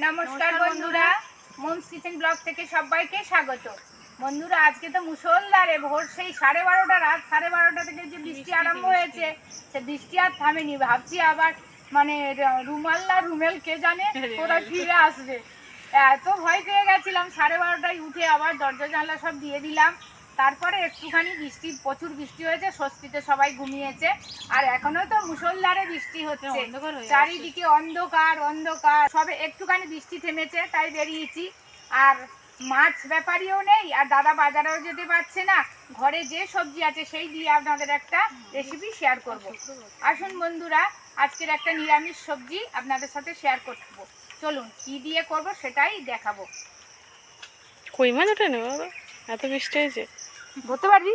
নমস্কার বন্ধুরা। Moms kitchen blog থেকে সবাইকে স্বাগত। বন্ধুরা আজকে তো মুসলধারে ভোর সেই সাড়ে বারোটা রাত সাড়ে বারোটা থেকে যে বৃষ্টি আরম্ভ হয়েছে সে বৃষ্টি আর থামেনি। ভাবছি আবার মানে র- রুমাল রুমেল কে জানে ওরা ফিরে আসবে। এত ভয় পেয়ে গেছিলাম সাড়ে বারোটায় উঠে আবার দরজা জানলা সব দিয়ে দিলাম। তারপরে একটুখানি বৃষ্টি প্রচুর বৃষ্টি হয়েছে স্বস্তিতে সবাই ঘুমিয়েছে। আর এখনও তো মুসলধারে বৃষ্টি হচ্ছে। চারিদিকে অন্ধকার অন্ধকার। সবে একটুখানি বৃষ্টি থেমেছে তাই বেরিয়েছি। আর মাছ ব্যাপারীও নেই আর দাদা বাজারেও যেতে পারছে না। ঘরে যে সবজি আছে সেই দিয়ে আপনাদের একটা রেসিপি শেয়ার করব। আসুন বন্ধুরা আজকের একটা নিরামিষ সবজি আপনাদের সাথে শেয়ার করব। চলুন কি দিয়ে করব সেটাই দেখাবো। কই মাছ ওঠে না বাবা? এত বৃষ্টি হয়েছে। ধরতে পারবি?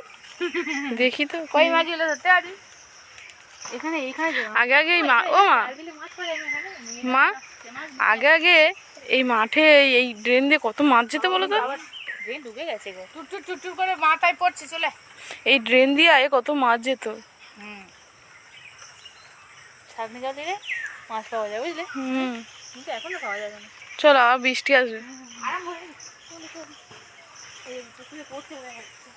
দেখি তো। কই মাছ ধরতে পারবি? এখানে এখানে আগে আগে এই মা ও মা। মা আগে আগে এই মাঠে এই- ড্রেন দিয়ে কত মাছ যেত বলো তো? ডুবে গেছে গো। টুটুর টুটুর করে মাথায় পড়ছে চলে। এই ড্রেন দিয়ে কত মাছ যেত। হুম। ছাগনি জল মাছ পাওয়া যায় বুঝলে? হুম। কিন্তু এখনও পাওয়া যাবে না। চলো আবার বৃষ্টি আসবে। আরাম করে এই পুকুরে পড়তে হয়ে যাচ্ছে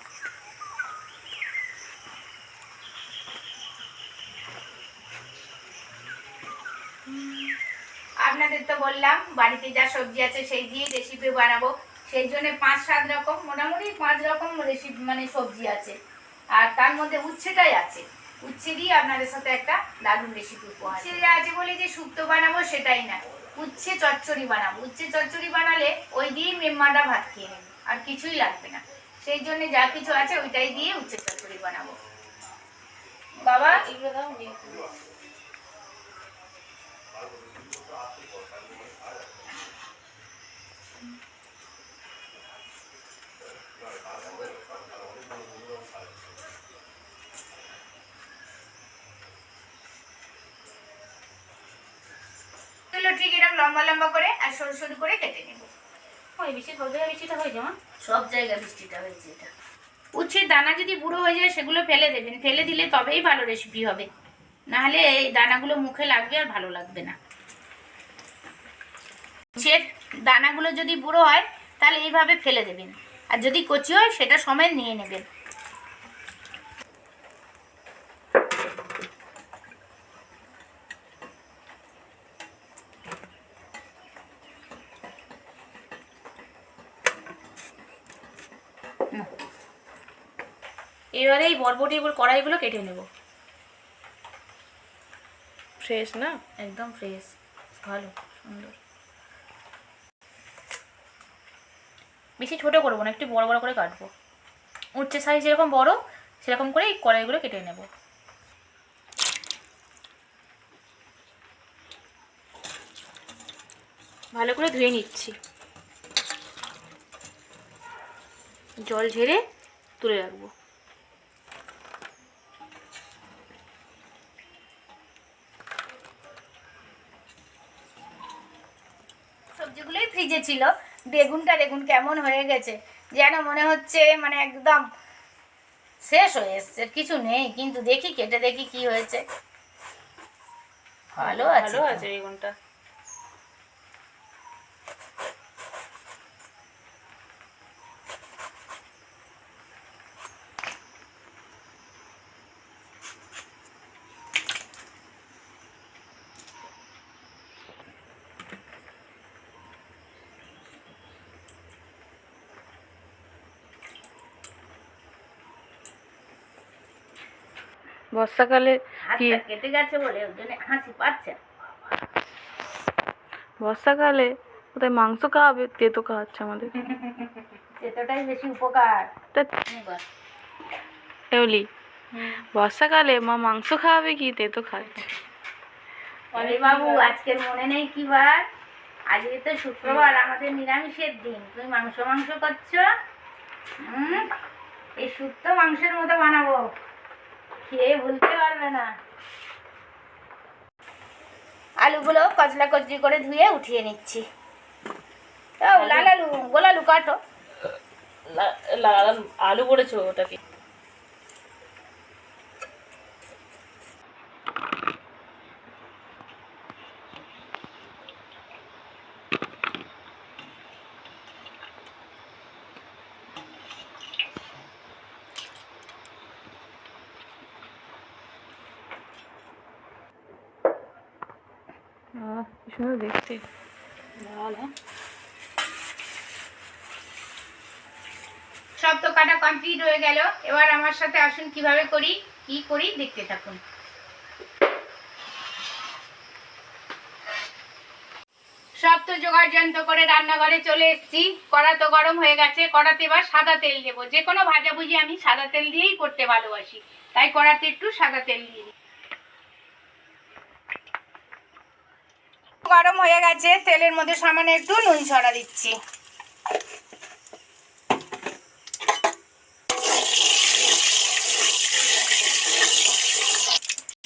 আপনাদের তো বললাম বাড়িতে যা সবজি আছে সেই দিয়েই রেসিপি বানাবো। সেই জন্য পাঁচ সাত রকম মোটামুটি পাঁচ রকম রেসিপি মানে সবজি আছে। আর তার মধ্যে উচ্ছেটাই আছে। উচ্ছে দিয়ে আপনাদের সাথে একটা দারুণ রেসিপি উপহার উচ্ছে আছে বলে যে শুক্তো বানাবো সেটাই না। উচ্ছে চচ্চড়ি বানাবো। উচ্ছে চচ্চড়ি বানালে ওই দিয়েই মেম্মাটা ভাত খেয়ে নেবে আর কিছুই লাগবে না। সেই জন্য যা কিছু আছে ওইটাই দিয়ে উচ্ছে চচ্চড়ি বানাবো। বাবা? এগুলো দাও ঠিক এরকম লম্বা লম্বা করে আর সরু সরু করে কেটে নেব। ওই বৃষ্টি সব জায়গায় বৃষ্টিটা হয়েছে মা সব জায়গায় বৃষ্টিটা হয়েছে এটা। উচ্ছের দানা যদি বুড়ো হয়ে যায় সেগুলো ফেলে দেবেন। ফেলে দিলে তবেই ভালো রেসিপি হবে। নাহলে এই দানাগুলো মুখে লাগবে আর ভালো লাগবে না। উচ্ছের দানাগুলো যদি বুড়ো হয়, তাহলে এইভাবে ফেলে দেবেন। আর যদি কচি হয়, সেটা সময় নিয়ে নেবেন। এবারে এই বরবটি কড়াইগুলো কেটে নেব। ফ্রেশ না? একদম ফ্রেশ, ভালো, সুন্দর। বেশি ছোট করব না, একটু বড় বড় করে কাটবো। উচ্চে সাইজ যেরকম বড়, সেরকম করে এই কড়াইগুলো কেটে নেব। ভালো করে ধুয়ে নিচ্ছি। জল ঝেড়ে তুলে রাখব। সবজিগুলোই ফ্রিজে ছিল বেগুনটা দেখুন কেমন হয়ে গেছে। যেন মনে হচ্ছে মানে একদম শেষ হয়ে এসছে কিছু নেই কিন্তু দেখি কেটে দেখি কি হয়েছে। ভালো আছে ভালো আছে বেগুনটা। বর্ষাকালে কি? হাতটা কেটে গেছে বলে ওর জন্য হাসি পাচ্ছে। বর্ষাকালে কোথায় মাংস খাওয়াবে? তেতো খাওয়াচ্ছে আমাদের। এতটাই বেশি উপকার। তা এবার বর্ষাকালে মা মাংস খাওয়াবে কি? তেতো খাচ্ছে। অলি বাবু আজকের মনে নেই কি বার? আজকে তো শুক্রবার আমাদের নিরামিষের দিন। তুমি মাংস মাংস করছ? হুম? এই শুক্তো মাংসের মতো বানাবো। খেয়ে বলতে পারবে না। আলুগুলো কচলা কচলি করে ধুয়ে উঠিয়ে নিচ্ছি। লাল আলু, গোল আলু কাটো। আলু করেছ ওটাকে? সুন্দর দেখতে। সব তো কাটা কমপ্লিট হয়ে গেল। এবার আমার সাথে আসুন, কীভাবে করি, কি করি, দেখতে থাকুন। সব তো জোগাড় যন্ত্র করে রান্নাঘরে চলে এসেছি। কড়া তো গরম হয়ে গেছে, কড়াতে এবার সাদা তেল দেবো। যে কোনো ভাজাভুজি আমি সাদা তেল দিয়েই করতে ভালোবাসি। তাই কড়াতে একটু সাদা তেল দিয়ে গরম হয়ে গেছে, তেলের মধ্যে সামান্য একটু নুন ছড়া দিচ্ছি।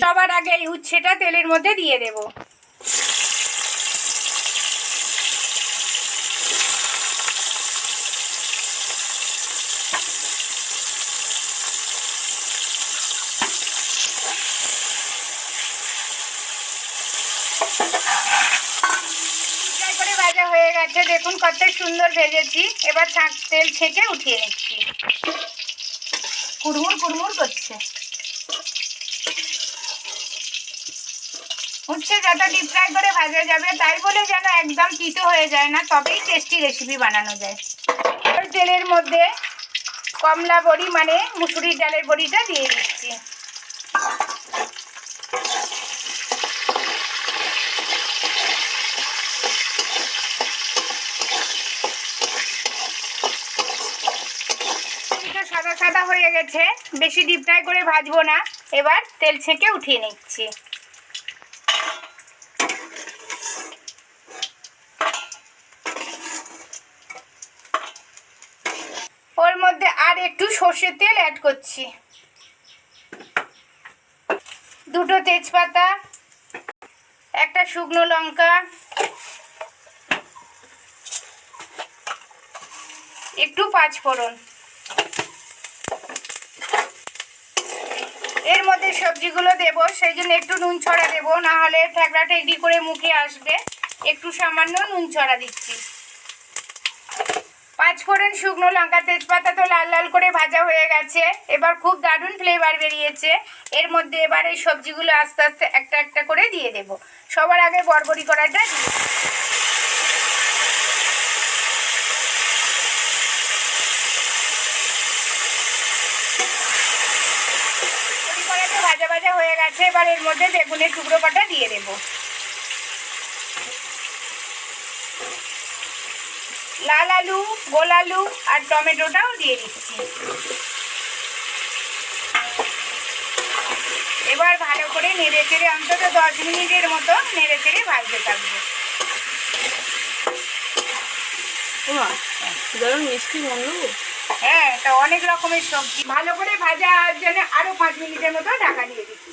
সবার আগে এই উচ্ছেটা তেলের মধ্যে দিয়ে দেব ফ্রাই করে ভাজা হয়ে গেছে। দেখুন কত সুন্দর ভেজেছি। এবার ছাঁক তেল ছেঁকে উঠিয়ে নিচ্ছি। কুড়মুড় কুড়মুড় করছে। উচ্ছে যত ডিপ ফ্রাই করে ভাজা যাবে, তাই বলে যেন একদম তিতো হয়ে যায় না, তবেই টেস্টি রেসিপি বানানো যায়। তেলের মধ্যে কমলা বড়ি মানে মুসুরির ডালের বড়িটা দিয়ে দিচ্ছি বড়িটা সাদা সাদা হয়ে গেছে বেশি ডিপ ফ্রাই করে ভাজবো না। এবার তেল ছেঁকে উঠিয়ে নিচ্ছি। ওর মধ্যে আর একটু সর্ষের তেল অ্যাড করছি। দুটো তেজপাতা, একটা শুকনো লঙ্কা, একটু পাঁচফোড়ন। এর মধ্যে সবজিগুলো দেব, সেই জন্য একটু নুন ছড়া দেবো না হলে ঠেকড়া ঠেকড়ি করে মুখে আসবে। একটু সামান্য নুন ছড়া দিচ্ছি। পাঁচ ফোড়ন শুকনো লঙ্কা তেজপাতা তো লাল লাল করে ভাজা হয়ে গেছে। এবার খুব দারুণ ফ্লেভার বেরিয়েছে। এর মধ্যে এবার এই সবজিগুলো আস্তে আস্তে একটা একটা করে দিয়ে দেব। সবার আগে বরবরি করাটা দিয়ে দেব। বড়ি কড়াইতে ভাজা ভাজা হয়ে গেছে, এবার এর মধ্যে বেগুনের টুকরো কটা দিয়ে দেবো। লাল আলু, গোল আলু আর টমেটোটাও দিয়ে দিচ্ছি। এবার ভালো করে নেড়ে চেড়ে, অন্তত দশ মিনিটের মতো নেড়ে চেড়ে ভাজতে থাকব। মিষ্টি গন্ধ হ্যাঁ তা অনেক রকমের সবজি। ভালো করে ভাজা জন্য আরও পাঁচ মিনিটের মতো ঢাকা দিয়ে দিচ্ছি।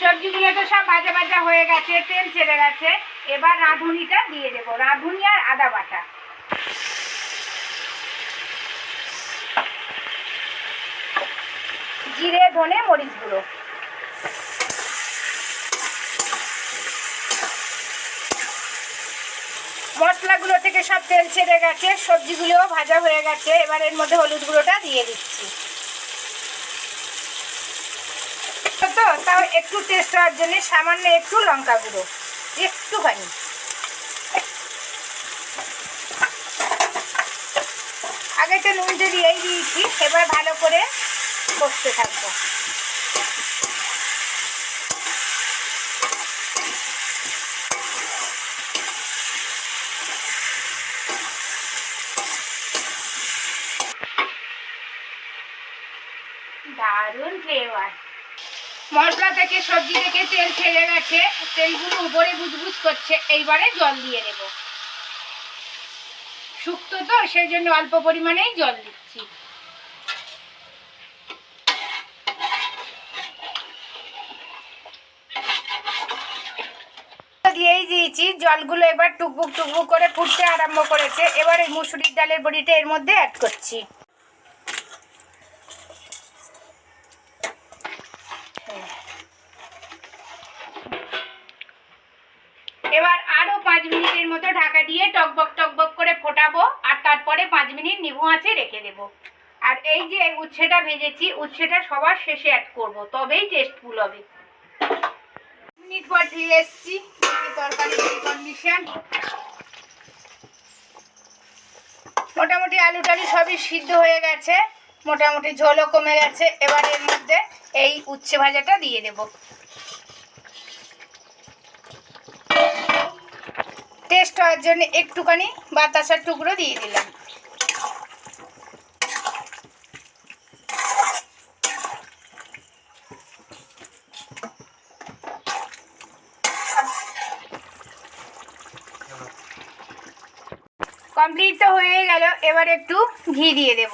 সবজিগুলো তো সব ভাজা ভাজা হয়ে গেছে, তেল ছেড়ে গেছে। এবার রাঁধুনিটা দিয়ে দেবো, রাঁধুনি আর আদা বাটা। জিরে, ধনে মরিচ গুঁড়ো মশলাগুলো থেকে সব তেল ছেড়ে গেছে, সবজিগুলোও ভাজা হয়ে গেছে। এবার এর মধ্যে হলুদ গুঁড়োটা দিয়ে দিচ্ছি। তো তাও একটু টেস্ট হওয়ার জন্য সামান্য একটু লঙ্কা গুঁড়ো, একটুখানি। আগে তো নুনটা দিয়েই দিয়েছি, এবার ভালো করে কষতে থাকব। দারুণ ফ্লেভার মশলা থেকে সবজি থেকে তেল ছেড়ে গেছে, তেলগুলো উপরে বুজবুজ করছে, এইবারে জল দিয়ে দেব। শুক্তো তো, সেই জন্য অল্প পরিমাণেই জল দিচ্ছি। দিয়েই দিয়েছি, জলগুলো এবার টুকবুক টুকবুক করে ফুটতে আরম্ভ করেছে। এবার এই মুসুরির ডালের বড়িটা এর মধ্যে অ্যাড করছি এবার আরও পাঁচ মিনিটের মতো ঢাকা দিয়ে টকবক টকবক করে পাঁচ মিনিট নিভু আছে, রেখে দেব। আর এই যে উচ্ছেটা ভেজেছি, উচ্ছেটা সবার শেষে অ্যাড করব, তবেই টেস্টফুল হবে। মিনিট পর ফিরে এসেছি তরকারি কন্ডিশন মোটামুটি আলু টালু সবই সিদ্ধ হয়ে গেছে, মোটামুটি ঝোলও কমে গেছে, এবার এর মধ্যে এই উচ্ছে ভাজাটা দিয়ে দেব। টেস্ট হওয়ার জন্য একটুখানি বাতাসার টুকরো দিয়ে দিলাম। কমপ্লিট তো হয়ে গেল। এবার একটু ঘি দিয়ে দেব।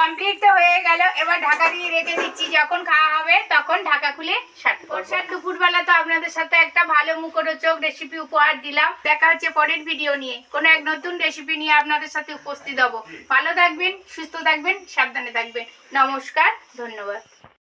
কমপ্লিট তো হয়ে গেল। এবার ঢাকা দিয়ে রেখে দিচ্ছি। যখন খাওয়া হবে তখন ঢাকা খুলে স্যার দুপুরবেলা তো আপনাদের সাথে একটা ভালো মুখরোচক রেসিপি উপহার দিলাম। দেখা হচ্ছে পরের ভিডিও নিয়ে। কোনো এক নতুন রেসিপি নিয়ে আপনাদের সাথে উপস্থিত হব। ভালো থাকবেন সুস্থ থাকবেন সাবধানে থাকবেন। নমস্কার ধন্যবাদ।